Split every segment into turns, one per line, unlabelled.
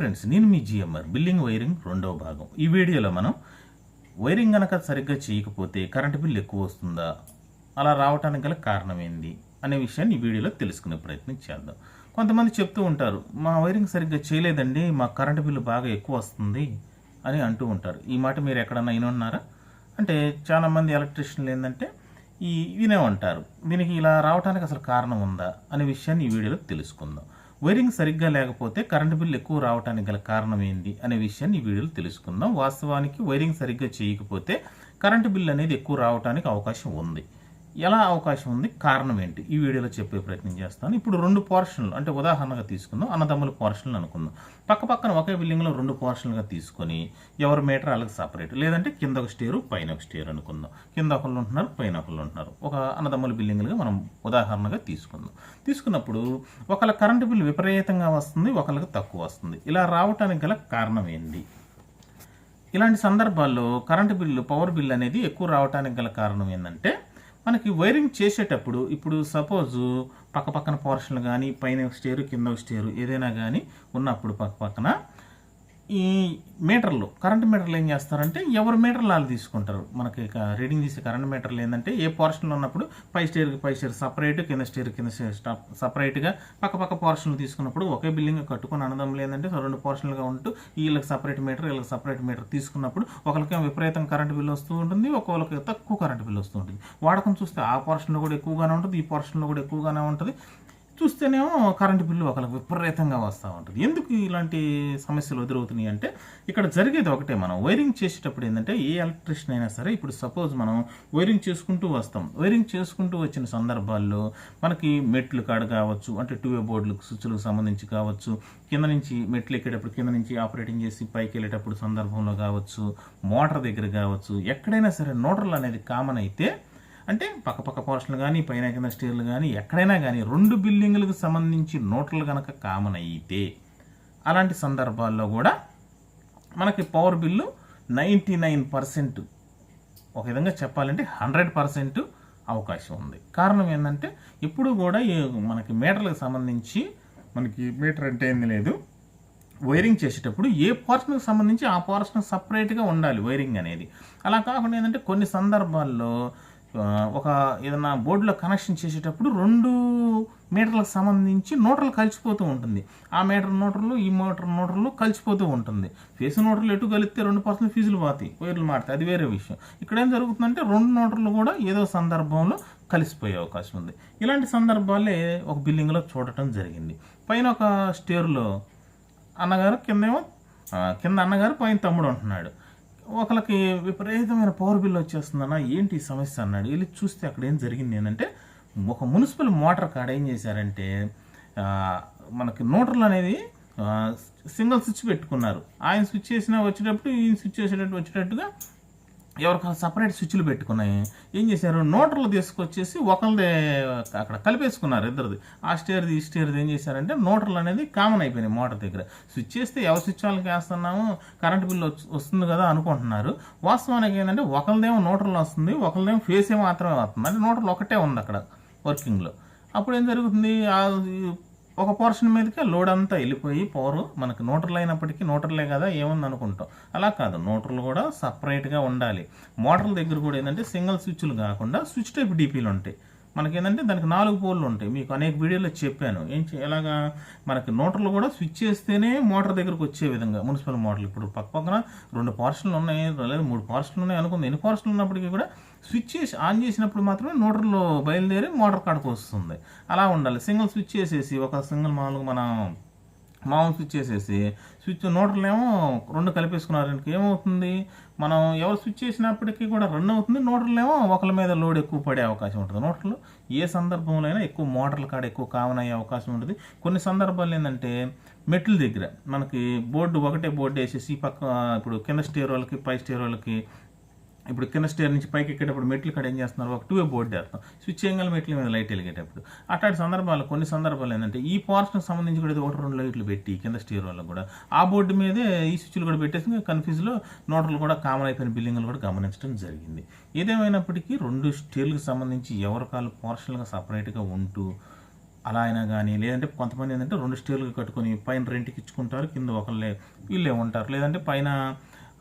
Friends నేను మీ GMR billing wiring రెండవ భాగం. ఈ వీడియోలో మనం వైరింగ్ గనక సరిగ్గా చేయకపోతే కరెంటు బిల్ ఎక్కువ వస్తుందా? అలా రావటానికి గల కారణం ఏంది? అనే విషయాన్ని ఈ వీడియోలో తెలుసుకునే ప్రయత్నం చేద్దాం. కొంతమంది చెప్తూ ఉంటారు మా వైరింగ్ సరిగ్గా చేయలేదండి మా కరెంటు బిల్లు బాగా ఎక్కువ వస్తుంది అని అంటూ ఉంటారు. ఈ మాట మీరు ఎక్కడన్నా వినున్నారా? అంటే చాలామంది ఎలక్ట్రీషియన్లు ఏంటంటే ఈ వినే ఉంటారు దీనికి ఇలా రావడానికి అసలు కారణం ఉందా? అనే విషయాన్ని ఈ వీడియోలో తెలుసుకుందాం. వైరింగ్ సరిగ్గా లేకపోతే కరెంటు బిల్లు ఎక్కువ రావడానికి గల కారణం ఏంటి అనే విషయాన్ని ఈ వీడియోలో తెలుసుకుందాం. వాస్తవానికి వైరింగ్ సరిగ్గా చేయకపోతే కరెంటు బిల్లు అనేది ఎక్కువ రావడానికి అవకాశం ఉంది. ఎలా అవకాశం ఉంది? కారణం ఏంటి? ఈ వీడియోలో చెప్పే ప్రయత్నం చేస్తాను. ఇప్పుడు రెండు పోర్షన్లు అంటే ఉదాహరణగా తీసుకుందాం. అన్నదమ్ముల పోర్షన్లు అనుకుందాం. పక్క పక్కన ఒకే బిల్డింగ్లో రెండు పోర్షన్లుగా తీసుకొని ఎవరి మీటర్ వాళ్ళకి సపరేట్ లేదంటే కింద ఒక స్టేరు పైన ఒక స్టేర్ అనుకుందాం. కింద ఒకళ్ళు ఉంటున్నారు పైన ఒకళ్ళు ఉంటున్నారు. ఒక అన్నదమ్ముల బిల్డింగ్లుగా మనం ఉదాహరణగా తీసుకుందాం. తీసుకున్నప్పుడు ఒకళ్ళ కరెంటు బిల్లు విపరీతంగా వస్తుంది ఒకళ్ళకి తక్కువ వస్తుంది. ఇలా రావటానికి గల కారణం ఏంటి? ఇలాంటి సందర్భాల్లో కరెంటు బిల్లు పవర్ బిల్లు అనేది ఎక్కువ రావడానికి గల కారణం ఏంటంటే మనకి వైరింగ్ చేసేటప్పుడు ఇప్పుడు సపోజ్ పక్క పక్కన పోర్షన్లు కానీ పైన ఒక స్టేరు కింద ఒక స్టేరు ఏదైనా కానీ ఉన్నప్పుడు పక్క పక్కన ఈ మీటర్లు కరెంట్ మీటర్లు ఏం చేస్తారంటే ఎవరు మీటర్లు వాళ్ళు తీసుకుంటారు. మనకి రీడింగ్ తీసే కరెంట్ మీటర్లు ఏంటంటే ఏ పోర్షన్లో ఉన్నప్పుడు పై స్టేర్కి పై స్టేర్ సపరేట్ కింద స్టేర్ కింద స్టేర్ సపరేట్గా పక్క పక్క పోర్షన్లు తీసుకున్నప్పుడు ఒకే బిల్డింగ్ కట్టుకుని అనదం లేదంటే రెండు పోర్షన్లుగా ఉంటూ వీళ్ళకి సపరేట్ మీటర్ వీళ్ళకి సపరేట్ మీటర్ తీసుకున్నప్పుడు ఒకరికి విపరీతం కరెంట్ బిల్ వస్తూ ఉంటుంది ఒకరికి తక్కువ కరెంట్ బిల్ వస్తూ ఉంటుంది. వాడకం చూస్తే ఆ పోర్షన్లో కూడా ఎక్కువగానే ఉంటుంది ఈ పోర్షన్లో కూడా ఎక్కువగానే ఉంటుంది. చూస్తేనేమో కరెంటు బిల్లు ఒకళ్ళకి విపరీతంగా వస్తూ ఉంటుంది. ఎందుకు ఇలాంటి సమస్యలు ఎదురవుతున్నాయి అంటే ఇక్కడ జరిగేది ఒకటే మనం వైరింగ్ చేసేటప్పుడు ఏంటంటే ఏ ఎలక్ట్రిషియన్ అయినా సరే ఇప్పుడు సపోజ్ మనం వైరింగ్ చేసుకుంటూ వస్తాం. వైరింగ్ చేసుకుంటూ వచ్చిన సందర్భాల్లో మనకి మెట్లు కాడ కావచ్చు అంటే టూవే బోర్డులకు స్విచ్లకు సంబంధించి కావచ్చు కింద నుంచి మెట్లు ఎక్కేటప్పుడు కింద నుంచి ఆపరేటింగ్ చేసి పైకి వెళ్ళేటప్పుడు సందర్భంలో కావచ్చు మోటార్ దగ్గర కావచ్చు ఎక్కడైనా సరే నోటర్లు అనేది కామన్ అయితే అంటే పక్కపక్క పోర్షన్లు కానీ పైన కింద స్టేర్లు కానీ ఎక్కడైనా కానీ రెండు బిల్డింగులకు సంబంధించి నోట్లు కనుక కామన్ అయితే అలాంటి సందర్భాల్లో కూడా మనకి power bill ninety nine percent ఒక విధంగా చెప్పాలంటే హండ్రెడ్ పర్సెంట్ అవకాశం ఉంది. కారణం ఏంటంటే ఇప్పుడు కూడా మనకి మీటర్లకు సంబంధించి మనకి మీటర్ అంటే ఏంది లేదు వైరింగ్ చేసేటప్పుడు ఏ పోర్షన్కి సంబంధించి ఆ పోర్షన్ సపరేట్గా ఉండాలి వైరింగ్ అనేది. అలా కాకుండా ఏంటంటే కొన్ని సందర్భాల్లో ఒక ఏదైనా బోర్డులో కనెక్షన్ చేసేటప్పుడు రెండు మీటర్లకు సంబంధించి నోటర్లు కలిసిపోతూ ఉంటుంది. ఆ మీటర్ నోటర్లు ఈ మోటార్ నోటర్లు కలిసిపోతూ ఉంటుంది. ఫేస్ నోటర్లు ఎటు కలిస్తే రెండు పర్సెంట్ ఫీజులు పోతాయి. వైర్లు మారుతాయి అది వేరే విషయం. ఇక్కడ ఏం జరుగుతుందంటే రెండు నోటర్లు కూడా ఏదో సందర్భంలో కలిసిపోయే అవకాశం ఉంది. ఇలాంటి సందర్భాలే ఒక బిల్డింగ్లో చూడటం జరిగింది. పైన ఒక స్టేర్లో అన్నగారు కిందేమో కింద అన్నగారు పైన తమ్ముడు అంటున్నాడు. ఒకరికి విపరీతమైన పవర్ బిల్ వచ్చేస్తుందన్న ఏంటి ఈ సమస్య అన్నాడు. వెళ్ళి చూస్తే అక్కడ ఏం జరిగింది ఏంటంటే ఒక మున్సిపల్ మోటార్ కాడ ఏం చేశారంటే మనకి నోటర్లు అనేది సింగిల్ స్విచ్ పెట్టుకున్నారు. ఆయన స్విచ్ చేసినా వచ్చేటప్పుడు ఈయన స్విచ్ చేసేటట్టు వచ్చేటట్టుగా ఎవరికైనా సపరేట్ స్విచ్లు పెట్టుకున్నాయి ఏం చేశారు? నోటర్లు తీసుకొచ్చేసి ఒకరిదే అక్కడ కలిపేసుకున్నారు ఇద్దరిది. ఆ స్టేర్ది ఈ స్టేర్ది ఏం చేశారంటే నోటర్లు అనేది కామన్ అయిపోయినాయి మోటార్ దగ్గర. స్విచ్ చేస్తే ఎవరి స్విచ్ వాళ్ళకి వేస్తున్నాము? కరెంట్ బిల్ వస్తుంది కదా అనుకుంటున్నారు. వాస్తవానికి ఏంటంటే ఒకరిదేమో నోటర్లు వస్తుంది ఒకరిదేమో ఫేసే మాత్రమే వస్తుంది. అంటే నోటర్లు ఒకటే ఉంది అక్కడ వర్కింగ్లో అప్పుడు ఏం జరుగుతుంది? ఆ ఒక పోర్షన్ మీదకే లోడ్ అంతా వెళ్ళిపోయి పవర్ మనకి నోటర్లు అయినప్పటికీ నోటర్లే కదా ఏముంది అనుకుంటాం. అలా కాదు నోటర్లు కూడా సపరేట్గా ఉండాలి. మోటార్ల దగ్గర కూడా ఏంటంటే సింగిల్ స్విచ్లు కాకుండా స్విచ్ టైప్ డీపీలు ఉంటాయి. మనకి ఏంటంటే దానికి నాలుగు పోల్లు ఉంటాయి. మీకు అనేక వీడియోలో చెప్పాను. ఏం చే- ఎలాగా మనకి మోటార్లు కూడా స్విచ్ చేస్తేనే మోటార్ దగ్గరకు వచ్చే విధంగా మున్సిపల్ మోటార్లు. ఇప్పుడు పక్క పక్కన రెండు పార్సల్లు ఉన్నాయి లేదా మూడు పార్సల్లు ఉన్నాయి అనుకుంది. ఎన్ని పార్సల్లు ఉన్నప్పటికీ కూడా స్విచ్ చేసి ఆన్ చేసినప్పుడు మాత్రమే మోటార్లో బయలుదేరి మోటార్ కాడకు వస్తుంది. అలా ఉండాలి. సింగిల్ స్విచ్ చేసేసి ఒక సింగిల్ మామూలుగా మనం మామూలు స్విచ్ చేసేసి స్విచ్ నోటర్లేమో రెండు కలిపేసుకున్నారంటే ఏమవుతుంది? మనం ఎవరు స్విచ్ చేసినప్పటికీ కూడా రన్ అవుతుంది నోటర్లేమో ఒకరి మీద లోడ్ ఎక్కువ పడే అవకాశం ఉంటుంది. నోటర్లు ఏ సందర్భంలో అయినా ఎక్కువ మోటార్ల కాడ ఎక్కువ కామన్ అయ్యే అవకాశం ఉంటుంది. కొన్ని సందర్భాలు ఏంటంటే మెట్ల దగ్గర మనకి బోర్డు ఒకటే బోర్డు వేసేసి పక్క ఇప్పుడు కింద స్టేర్ వాళ్ళకి పై స్టేర్ వాళ్ళకి ఇప్పుడు కింద స్టేర్ నుంచి పైకి ఎక్కేటప్పుడు మెట్లు కాడ ఏం చేస్తున్నారు? ఒక టూ వే బోర్డు వేస్తాం స్విచ్ చేయగల మెట్ల మీద లైట్ వెలిగేటప్పుడు. అట్లాంటి సందర్భాలు కొన్ని సందర్భాలు ఏంటంటే ఈ పోర్షన్కి సంబంధించి కూడా ఒకటి రెండు లైట్లు పెట్టి కింద స్టీర్ వాళ్ళకి కూడా ఆ బోర్డు మీదే ఈ స్విచ్లు కూడా పెట్టేసి కన్ఫ్యూజ్లో నోటర్లు కూడా కామన్ అయిపోయిన బిల్డింగ్లు కూడా గమనించడం జరిగింది. ఏదేమైనప్పటికీ రెండు స్టీర్లకు సంబంధించి ఎవరి కాళ్ళు పోర్షన్లుగా సపరేట్గా ఉంటూ అలా అయినా కానీ లేదంటే కొంతమంది ఏంటంటే రెండు స్టేర్లు కట్టుకొని పైన రెంట్కి ఇచ్చుకుంటారు కింద ఒకళ్ళే వీళ్ళే ఉంటారు. లేదంటే పైన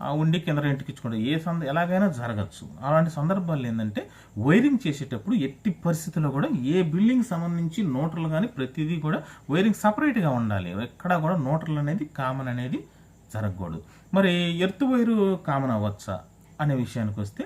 ఉండి కింద రెంట్కి ఏ సంద ఎలాగైనా జరగచ్చు. అలాంటి సందర్భాలు ఏంటంటే వైరింగ్ చేసేటప్పుడు ఎట్టి పరిస్థితుల్లో కూడా ఏ బిల్డింగ్ సంబంధించి నోటర్లు కానీ ప్రతిదీ కూడా వైరింగ్ సపరేట్గా ఉండాలి. ఎక్కడా కూడా నోటర్లు అనేది కామన్ అనేది జరగకూడదు. మరి ఎర్త్ వైరు కామన్ అవ్వచ్చా అనే విషయానికి వస్తే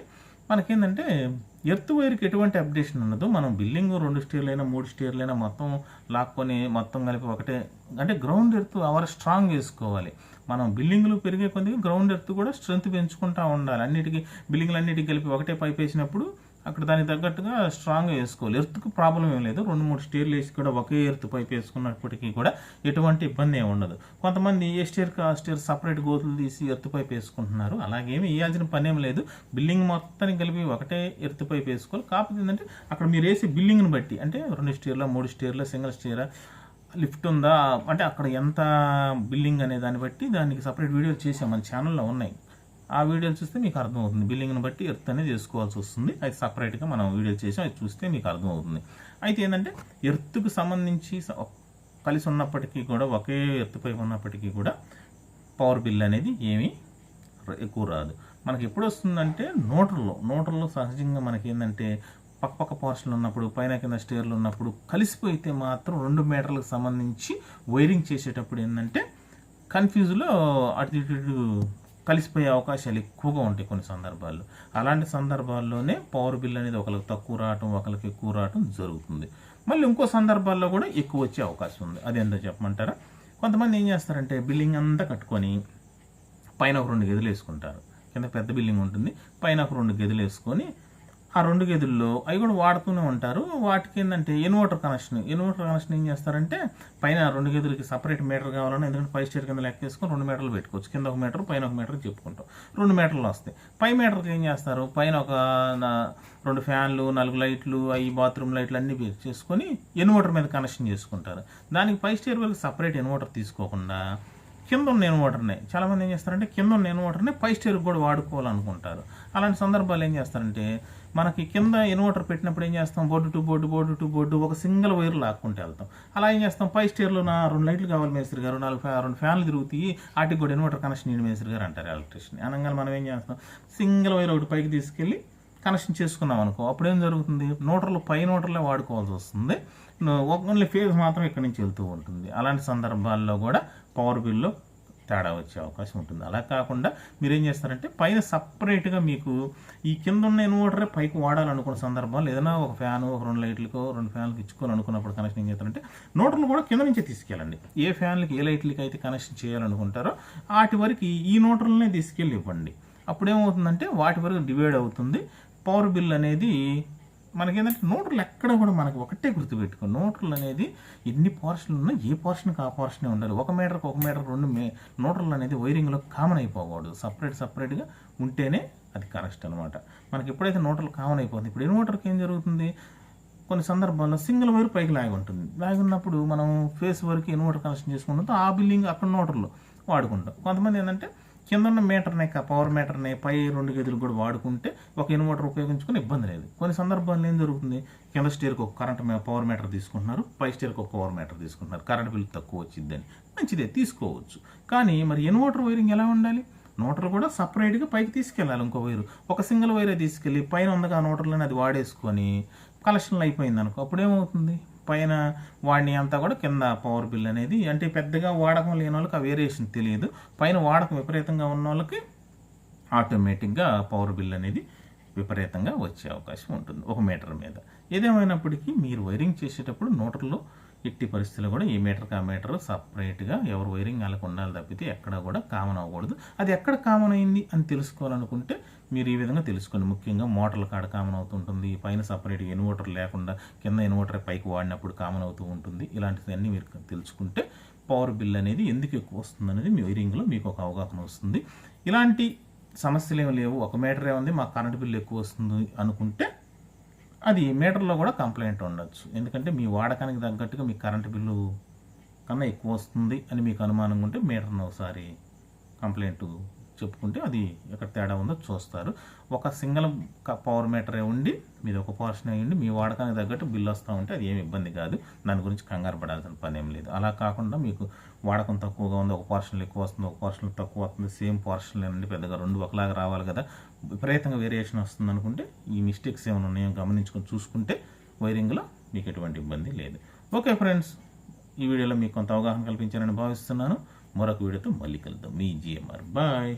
మనకేంటంటే ఎర్త్ వైర్కి ఎటువంటి అప్డేషన్ ఉండదు. మనం బిల్డింగ్ రెండు స్టేర్లు మూడు స్టేర్లు మొత్తం లాక్కొని మొత్తం కలిపి ఒకటే అంటే గ్రౌండ్ ఎర్త్ అవర్ స్ట్రాంగ్ వేసుకోవాలి. మనం బిల్డింగ్లు పెరిగే కొద్దిగా గ్రౌండ్ ఎర్త్ కూడా స్ట్రెంత్ పెంచుకుంటూ ఉండాలి. అన్నిటికీ బిల్డింగ్లు అన్నిటికీ కలిపి ఒకటే పైప్ వేసినప్పుడు అక్కడ దానికి తగ్గట్టుగా స్ట్రాంగ్గా వేసుకోవాలి. ఎర్త్కి ప్రాబ్లం ఏం లేదు. రెండు మూడు స్టేర్లు వేసి కూడా ఒకే ఎర్త్ పైప్ వేసుకున్నప్పటికీ కూడా ఎటువంటి ఇబ్బంది ఏమి ఉండదు. కొంతమంది ఏ స్టేర్ ఆ స్టేర్ సపరేట్ గోతులు తీసి ఎర్త్ పైప్ వేసుకుంటున్నారు. అలాగేమి వేయాల్సిన పని ఏం లేదు. బిల్డింగ్ మొత్తానికి కలిపి ఒకటే ఎర్త్ పైప్ వేసుకోవాలి. కాకపోతే ఏంటంటే అక్కడ మీరు వేసే బిల్డింగ్ని బట్టి అంటే రెండు స్టేర్ల మూడు స్టేర్ల సింగిల్ స్టేరా లిఫ్ట్ ఉందా? అంటే అక్కడ ఎంత బిల్డింగ్ అనే దాన్ని బట్టి దానికి సపరేట్ వీడియోలు చేసాం మన ఛానల్లో ఉన్నాయి. ఆ వీడియోలు చూస్తే మీకు అర్థమవుతుంది. బిల్లింగ్ని బట్టి ఎర్త్ అనేది చేసుకోవాల్సి వస్తుంది. అది సపరేట్గా మనం వీడియోలు చేసాం అది చూస్తే మీకు అర్థమవుతుంది. అయితే ఏంటంటే ఎర్త్కు సంబంధించి కలిసి ఉన్నప్పటికీ కూడా ఒకే ఎత్తుపై ఉన్నప్పటికీ కూడా పవర్ బిల్ అనేది ఏమీ ఎక్కువ రాదు. మనకి ఎప్పుడు వస్తుందంటే నోటర్లో నోటర్లో సహజంగా మనకి ఏంటంటే పక్క పోర్షన్లు ఉన్నప్పుడు పైన కింద స్టేర్లు ఉన్నప్పుడు కలిసిపోయితే మాత్రం రెండు మీటర్లకు సంబంధించి వైరింగ్ చేసేటప్పుడు ఏంటంటే కన్ఫ్యూజ్లో అటు ఇటు కలిసిపోయే అవకాశాలు ఎక్కువగా ఉంటాయి కొన్ని సందర్భాల్లో. అలాంటి సందర్భాల్లోనే పవర్ బిల్ అనేది ఒకరికి తక్కువ రావటం ఒకరికి ఎక్కువ రావటం జరుగుతుంది. మళ్ళీ ఇంకో సందర్భాల్లో కూడా ఎక్కువ వచ్చే అవకాశం ఉంది. అదేందో చెప్పమంటారా? కొంతమంది ఏం చేస్తారంటే బిల్డింగ్ అంతా కట్టుకొని పైన ఒక రెండు గదులు వేసుకుంటారు. కింద పెద్ద బిల్డింగ్ ఉంటుంది. పైన ఒక రెండు గదులు వేసుకొని ఆ రెండు గదుల్లో అవి కూడా వాడుతూనే ఉంటారు. వాటికి ఏంటంటే ఇన్వర్టర్ కనెక్షన్. ఇన్వర్టర్ కనెక్షన్ ఏం చేస్తారంటే పైన రెండు గదులకి సపరేట్ మీటర్ కావాలని ఎందుకంటే పై స్టేర్ కింద లెక్క వేసుకొని రెండు మీటర్లు పెట్టుకోవచ్చు. కింద ఒక మీటర్ పైన ఒక మీటర్ చెప్పుకుంటాం. రెండు మీటర్లు వస్తాయి. పై మీటర్కి ఏం చేస్తారు? పైన ఒక నా- రెండు ఫ్యాన్లు నాలుగు లైట్లు అవి బాత్రూమ్ లైట్లు అన్నీ చేసుకొని ఇన్వర్టర్ మీద కనెక్షన్ చేసుకుంటారు. దానికి పై స్టేర్ వరకు సపరేట్ ఇన్వర్టర్ తీసుకోకుండా కింద ఉన్న ఇన్వర్టర్నే చాలామంది ఏం చేస్తారంటే కింద ఉన్న ఇన్వర్టర్ని పై స్టేర్కి కూడా వాడుకోవాలనుకుంటారు. అలాంటి సందర్భాలు ఏం చేస్తారంటే మనకి కింద ఇన్వర్టర్ పెట్టినప్పుడు ఏం చేస్తాం? Board to board board to board ఒక సింగిల్ వైర్ లాక్కుంటే వెళ్తాం. అలా ఏం చేస్తాం? పై స్టేర్లో నా రెండు లైట్లు కావాలి మేస్త్రి గారు నాలుగు ఫ్యా రెండు ఫ్యాన్లు తిరుగుతాయి వాటికి కూడా ఇన్వర్టర్ కనెక్షన్ ఇవ్వండి మేస్త్రి గారు అంటారు ఎలక్ట్రిషియన్. అనగానే మనం ఏం చేస్తాం? సింగిల్ వైర్ ఒకటి పైకి తీసుకెళ్ళి కనెక్షన్ చేసుకున్నాం అనుకో అప్పుడు ఏం జరుగుతుంది? నోటర్లు పై నోటర్లే వాడుకోవాల్సి వస్తుంది. ఓన్లీ ఫేజ్ మాత్రం ఇక్కడి నుంచి వెళ్తూ ఉంటుంది. అలాంటి సందర్భాల్లో కూడా పవర్ బిల్లో తేడా వచ్చే అవకాశం ఉంటుంది. అలా కాకుండా మీరు ఏం చేస్తారంటే పైన సపరేట్గా మీకు ఈ కింద ఉన్న ఇన్వర్టరే పైకి వాడాలనుకున్న సందర్భాలు ఏదైనా ఒక ఫ్యాన్ ఒక రెండు లైట్లకో రెండు ఫ్యాన్లకు ఇచ్చుకోవాలనుకున్నప్పుడు కనెక్షన్ ఏం చేస్తారంటే నోటర్లు కూడా కింద నుంచే తీసుకెళ్ళండి. ఏ ఫ్యాన్లకి ఏ లైట్లకి అయితే కనెక్షన్ చేయాలనుకుంటారో వాటి వరకు ఈ నోటర్లనే తీసుకెళ్ళి ఇవ్వండి. అప్పుడు ఏమవుతుందంటే వాటి వరకు డివైడ్ అవుతుంది. పవర్ బిల్ అనేది మనకేంటంటే నోట్లు ఎక్కడ కూడా మనకు ఒకటే గుర్తుపెట్టుకో. నోట్లు అనేది ఎన్ని పోర్షన్లు ఉన్నా ఏ పోర్షన్కి ఆ పోర్షనే ఉండాలి. ఒక మీటర్కి ఒక మీటర్ రెండు మే నోట్లు అనేది వైరింగ్లో కామన్ అయిపోకూడదు. సపరేట్ సపరేట్గా ఉంటేనే అది కరెక్ట్ అనమాట మనకి ఎప్పుడైతే నోట్లు కామన్ అయిపోతుంది ఇప్పుడు ఇన్వర్టర్కి ఏం జరుగుతుంది? కొన్ని సందర్భాల్లో సింగిల్ వైర్ పైకి లాగి ఉంటుంది. లాగి ఉన్నప్పుడు మనం ఫేస్ వరకు ఇన్వర్టర్ కనెక్షన్ చేసుకున్నప్పుడు ఆ బిల్డింగ్ అక్కడ నోటర్లు వాడుకుంటాం. కొంతమంది ఏంటంటే కింద ఉన్న మీటర్ని పవర్ మీటర్ని పై రెండు గదులు కూడా వాడుకుంటే ఒక ఇన్వర్టర్ ఉపయోగించుకుని ఇబ్బంది లేదు. కొన్ని సందర్భాల్లో ఏం జరుగుతుంది? కింద స్టీర్కి ఒక కరెంట్ పవర్ మీటర్ తీసుకుంటున్నారు పై స్టీర్కి ఒక పవర్ మీటర్ తీసుకుంటున్నారు. కరెంట్ బిల్ తక్కువ వచ్చిందని. మంచిదే తీసుకోవచ్చు. కానీ మరి ఇన్వర్టర్ వైరింగ్ ఎలా ఉండాలి? నోటర్లు కూడా సపరేట్గా పైకి తీసుకెళ్ళాలి ఇంకో వైరు ఒక సింగిల్ వైరే తీసుకెళ్ళి పైన ఉందగా నోటర్లని అది వాడేసుకొని కలెక్షన్లు అయిపోయింది అనుకో అప్పుడు ఏమవుతుంది? పైన వాడిని అంతా కూడా కింద పవర్ బిల్ అనేది. అంటే పెద్దగా వాడకం లేని వాళ్ళకి ఆ వేరియేషన్ తెలియదు. పైన వాడకం విపరీతంగా ఉన్న వాళ్ళకి ఆటోమేటిక్గా పవర్ బిల్ అనేది విపరీతంగా వచ్చే అవకాశం ఉంటుంది ఒక మీటర్ మీద. ఏదేమైనప్పటికీ మీరు వైరింగ్ చేసేటప్పుడు నోటర్లో ఎట్టి పరిస్థితుల్లో కూడా ఈ మీటర్కి ఆ మీటర్ సపరేట్గా ఎవరు వైరింగ్ వాళ్ళకి ఉండాలి తప్పితే ఎక్కడ కూడా కామన్ అవ్వకూడదు. అది ఎక్కడ కామన్ అయింది అని తెలుసుకోవాలనుకుంటే మీరు ఈ విధంగా తెలుసుకోండి. ముఖ్యంగా మోటార్ల కాడ కామన్ అవుతుంటుంది పైన సపరేట్గా ఇన్వర్టర్ లేకుండా కింద ఇన్వర్టర్ పైకి వాడినప్పుడు కామన్ అవుతూ ఉంటుంది. ఇలాంటివన్నీ మీరు తెలుసుకుంటే పవర్ బిల్ అనేది ఎందుకు ఎక్కువ వస్తుంది అనేది మీ వైరింగ్లో మీకు ఒక అవగాహన వస్తుంది. ఇలాంటి సమస్యలు ఏమి లేవు. ఒక మీటరే ఉంది. మాకు కరెంట్ బిల్ ఎక్కువ వస్తుంది అనుకుంటే అది మీటర్లో కూడా కంప్లైంట్ ఉండొచ్చు. ఎందుకంటే మీ వాడకానికి తగ్గట్టుగా మీ కరెంటు బిల్లు కన్నా ఎక్కువ వస్తుంది అని మీకు అనుమానం ఉంటే మీటర్ను ఒకసారి కంప్లైంట్ చెప్పుకుంటే అది ఎక్కడ తేడా ఉందో చూస్తారు. ఒక సింగిల్ పవర్ మీటరే ఉండి మీది ఒక పోర్షన్ అయ్యి ఉండి మీ వాడకానికి తగ్గట్టు బిల్లు వస్తూ ఉంటే అది ఏమి ఇబ్బంది కాదు. దాని గురించి కంగారు పడాల్సిన పని ఏం లేదు. అలా కాకుండా మీకు వాడకం తక్కువగా ఉంది ఒక పోర్షన్లు ఎక్కువ వస్తుంది ఒక పోర్షన్లు తక్కువ వస్తుంది సేమ్ పోర్షన్లో నుండి పెద్దగా రెండు ఒకలాగా రావాలి కదా. విపరీతంగా వేరియేషన్ వస్తుంది అనుకుంటే ఈ మిస్టేక్స్ ఏమైనా ఉన్నాయో గమనించుకొని చూసుకుంటే వైరింగ్లో మీకు ఎటువంటి ఇబ్బంది లేదు. ఓకే ఫ్రెండ్స్ ఈ వీడియోలో మీకు కొంత అవగాహన కల్పించారని భావిస్తున్నాను. మరొక వీడియోతో మళ్ళీ కలుద్దాం. మీ జిఎంఆర్. బాయ్.